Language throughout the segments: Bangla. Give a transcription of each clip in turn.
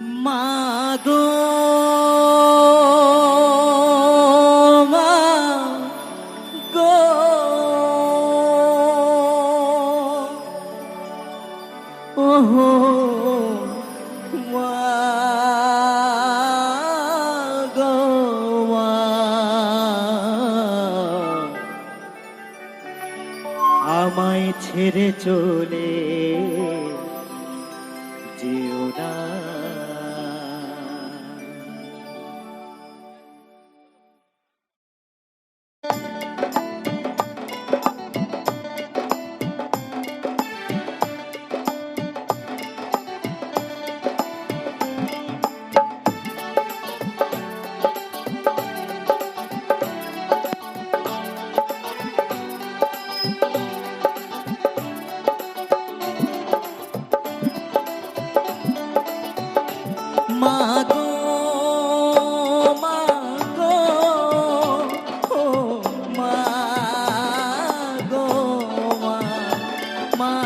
মাগো মা গো। ওহো আমায় ছেড়ে চলে যেও না।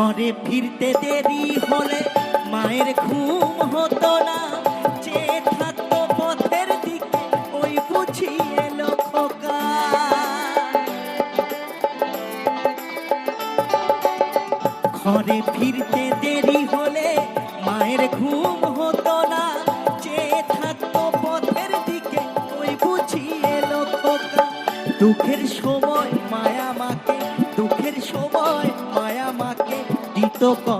ঘরে ফিরতে দেরি হলে মায়ের ঘুম হতো না। দিকে, ওই ঘরে ফিরতে দেরি হলে মায়ের ঘুম the ball.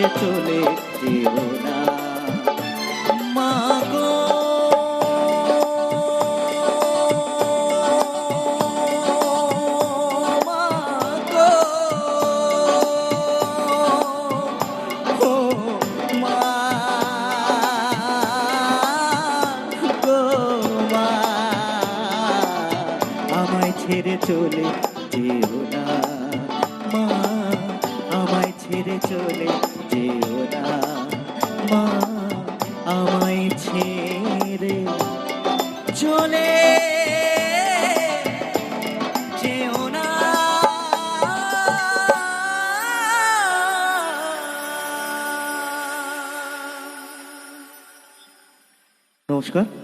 ছেড়ে চলে যেও না। মা ছেড়ে চলে যেও না। মা ছেড়ে চলে যেও না। মা আমায় ছেড়ে চলে নমস্কার।